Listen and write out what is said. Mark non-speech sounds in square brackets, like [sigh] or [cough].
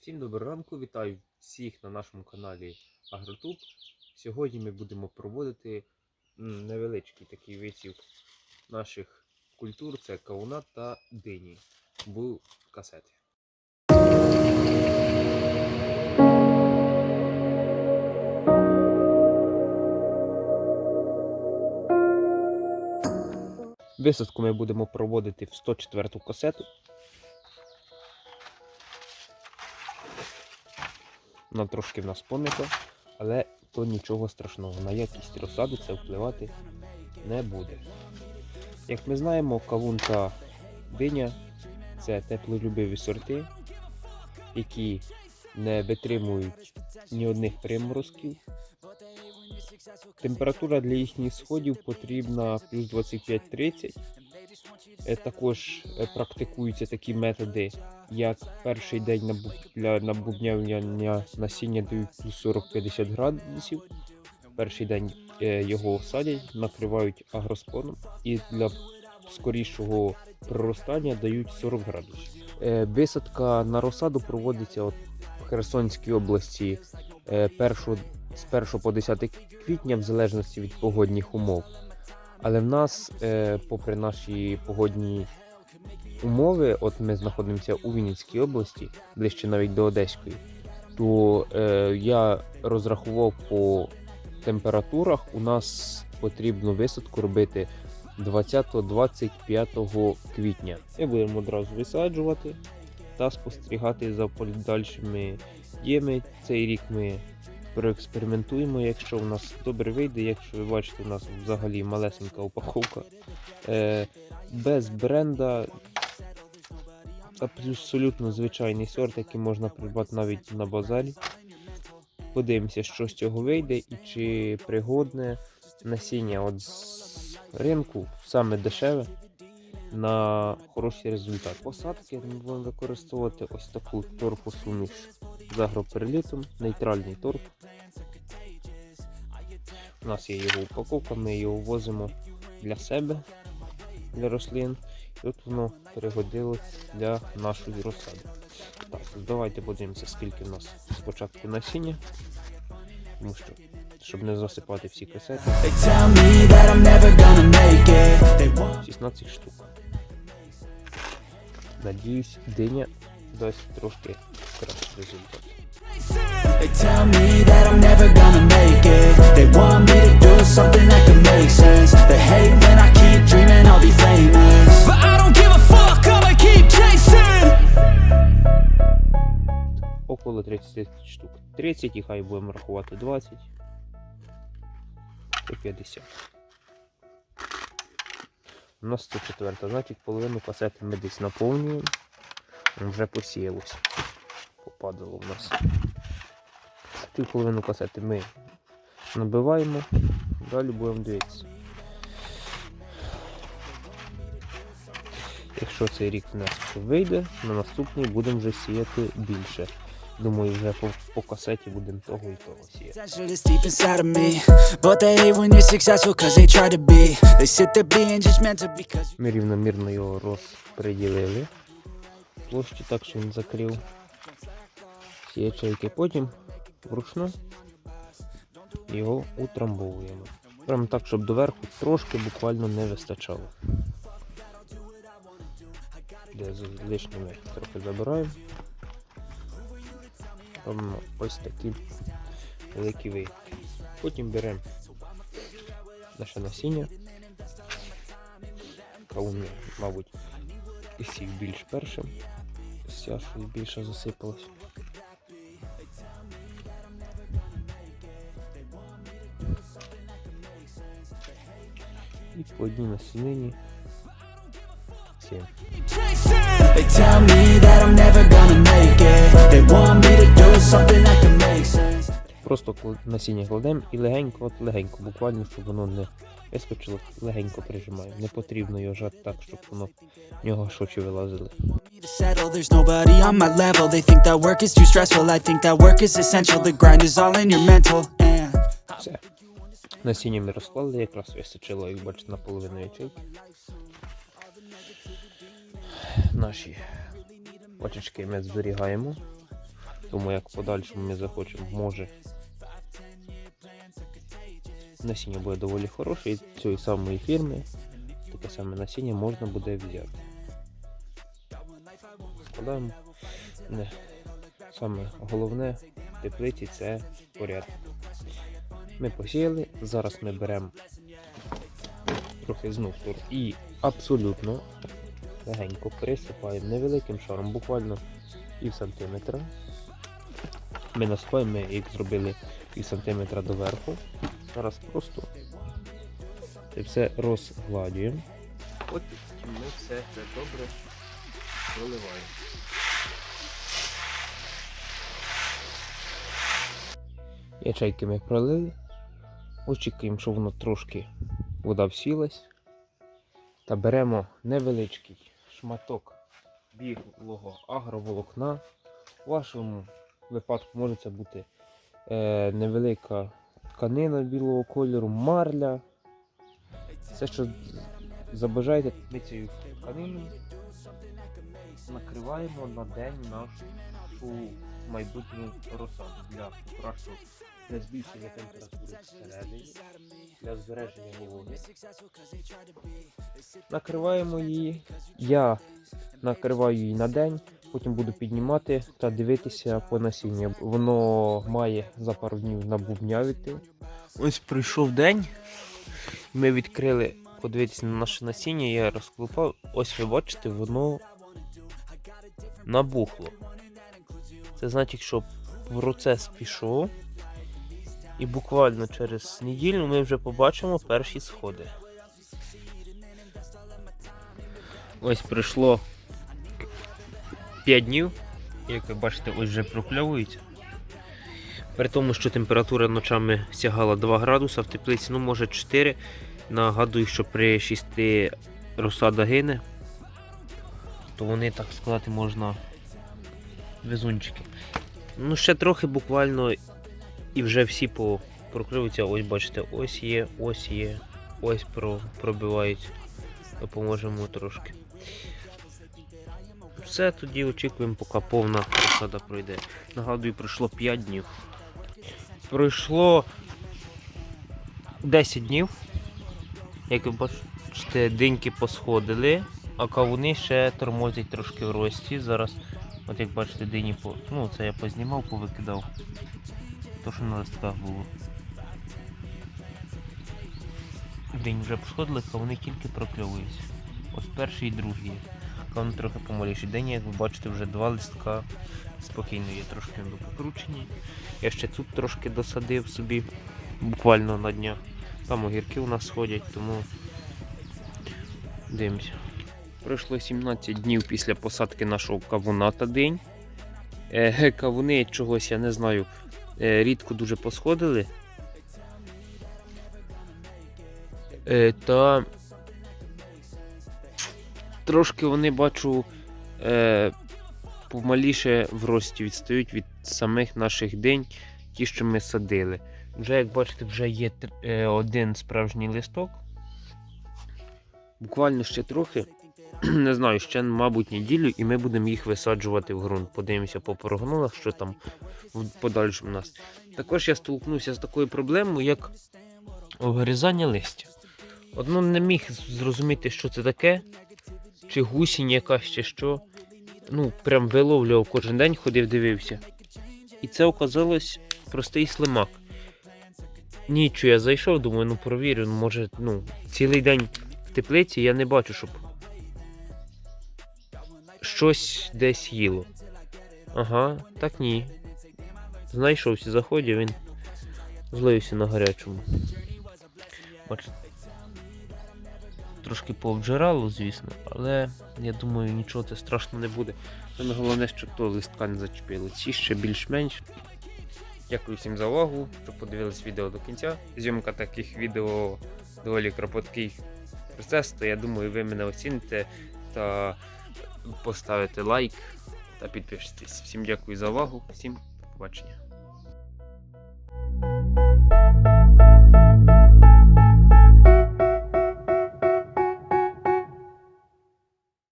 Всім доброго ранку, вітаю всіх на нашому каналі Агротуб. Сьогодні ми будемо проводити невеличкий такий висів наших культур, це кавуна та дині в касеті. Висадку ми будемо проводити в 104 касету. Вона трошки в нас пом'ята, але то нічого страшного. На якість розсади це впливати не буде. Як ми знаємо, кавун та диня це теплолюбиві сорти, які не витримують ні одних приморозків. Температура для їхніх сходів потрібна плюс 25-30. Е, Також е, практикуються такі методи, як перший день для набубнявлення насіння дають плюс 40-50 градусів. Перший день е, його садять, накривають агроспоном і для скорішого проростання дають 40 градусів. Висадка на розсаду проводиться от в Херсонській області з 1 по 10 квітня, в залежності від погодних умов. Але в нас, е, попри наші погодні умови, от ми знаходимося у Вінницькій області, ближче навіть до Одеської, то е, я розрахував по температурах, у нас потрібно висадку робити 20-25 квітня. Ми будемо одразу висаджувати та спостерігати за подальшими діями. Цей рік ми проекспериментуємо, якщо в нас добре вийде, якщо ви бачите, у нас взагалі малесенька упаковка. Е, без бренда абсолютно звичайний сорт, який можна придбати навіть на базарі. Подивимося, що з цього вийде і чи пригодне насіння от з ринку саме дешеве на хороший результат. Посадки ми будемо використовувати ось таку торфосуміш з агроперелітом, нейтральний торф. У нас є його упаковка, ми його возимо для себе, для рослин. І от воно перегодилось для нашої розсади. Так, давайте подивимося, скільки в нас спочатку насіння. Тому що, щоб не засипати всі касети, They tell me that I'm never gonna make it. They want 16 штук. Надіюсь, диня дасть трошки кращий результат. They tell me that I'm never gonna make it. They want me to do something that could make sense. They hate when I keep dreaming I'll be famous. But I don't give a fuck, I'ma keep chasing. Около 30 штук. 30 і хай будемо рахувати 20. Це 50. У нас 104, значить половину касети ми десь наповнюємо. Вже посіялось. Попадало в нас. Цю половину касети ми набиваємо. Далі будемо дивитися. Якщо цей рік в нас вийде, на наступний будемо вже сіяти більше. Думаю, вже по, по касеті будемо того і того сіяти. Ми рівномірно його розподілили. Площі так, що він закрив всі ячейки. Потім вручну його утрамбовуємо. Прямо так, щоб доверху трошки буквально не вистачало. Де з лишніми трохи забираємо. Робимо ось такі великі виїмки. Потім беремо наше насіння. Кавун, мабуть, із всіх більш першим. Ця щось більше засипалась. І по одній насінині. Сім. they tell me that I'm never gonna make it. They want me to do something that could make sense. Просто кл- насіння кладемо і легенько, от легенько, буквально, щоб воно не вискочило, легенько прижимаємо. Не потрібно його жати так, щоб воно в нього шочі вилазили. to settle. There's nobody on my level. They think that work is too stressful. I think that work is essential. The grind is all in your mental. And Все. Насіння ми розклали, якраз вистачило, як бачите, наполовину ячейки. Наші почечки ми зберігаємо. Тому як в подальшому ми захочемо, може. Насіння буде доволі хороше і цієї самої фірми. Таке саме насіння можна буде взяти. Складаємо. Не. Саме головне в теплиці це порядок. Ми посіяли, зараз ми беремо трохи знов тур і абсолютно легенько присипаємо невеликим шаром, буквально пів сантиметра. Ми насипаємо, ми як зробили пів сантиметра доверху. Зараз просто це все розгладюємо. От ми все це добре проливаємо. Ячейки ми пролили. Очікуємо, що воно трошки вода всілась. Та беремо невеличкий шматок біглого агроволокна. У вашому випадку може це бути е, невелика тканина білого кольору, марля. Все, що забажаєте, ми цією тканиною накриваємо на день нашу майбутню розсаду для покращу для збільшення температури всередині, для збереження вологи. Накриваємо її. Я накриваю її на день, потім буду піднімати та дивитися по насінню. Воно має за пару днів набубнявити. Ось прийшов день. Ми відкрили подивитися на наше насіння, я розклепав. Ось ви бачите, воно набухло. Це значить, що процес пішов. І буквально через неділю ми вже побачимо перші сходи. Ось пройшло 5 днів. Як ви бачите, ось вже прокльовується. При тому, що температура ночами сягала 2 градуса в теплиці, ну може 4. Нагадую, що при 6 розсада гине, то вони, так сказати, можна везунчики. Ну, ще трохи буквально і вже всі по прокльовуються. Ось бачите, ось є, ось є, ось про, пробивають. Допоможемо трошки. Все, тоді очікуємо, поки повна розсада пройде. Нагадую, пройшло 5 днів. Пройшло 10 днів. Як ви бачите, диньки посходили, а кавуни ще тормозять трошки в рості. Зараз, от як бачите, дині по. Ну, це я познімав, повикидав. То, що на листках було. День вже посходили, кавуни тільки прокльовуються. Ось перший і другий. Кавуни трохи помаліші. День, як ви бачите, вже два листка спокійно є трошки покручені. Я ще тут трошки досадив собі, буквально на днях. Там огірки у нас сходять, тому дивимося. Пройшло 17 днів після посадки нашого кавуна та день. Е, кавуни чогось, я не знаю, рідко дуже посходили. Е, та трошки вони бачу е, помаліше в рості відстають від самих наших день, ті, що ми садили. Вже, як бачите, вже є е, один справжній листок. Буквально ще трохи. [clears throat] Не знаю, ще, мабуть, неділю, і ми будемо їх висаджувати в ґрунт. Подивимося по прогнозах, що там в подальшому у нас. Також я столкнувся з такою проблемою, як обгризання листя. Одно не міг зрозуміти, що це таке, чи гусінь якась, чи що. Ну, прям виловлював кожен день, ходив, дивився. І це оказалось простий слимак. Нічого я зайшов, думаю, ну провірю, ну, може, ну, цілий день в теплиці я не бачу, щоб щось десь їло. Ага, так ні. Знайшовся, заходів, він злився на гарячому. Бачите. Трошки пообжирало, звісно, але я думаю, нічого це страшно не буде. Саме головне, щоб то листка не зачепило. Ці ще більш-менш. Дякую всім за увагу, що подивились відео до кінця. Зйомка таких відео доволі кропоткий процес, то я думаю, ви мене оціните та поставите лайк та підпишитесь. Всім дякую за увагу, всім побачення.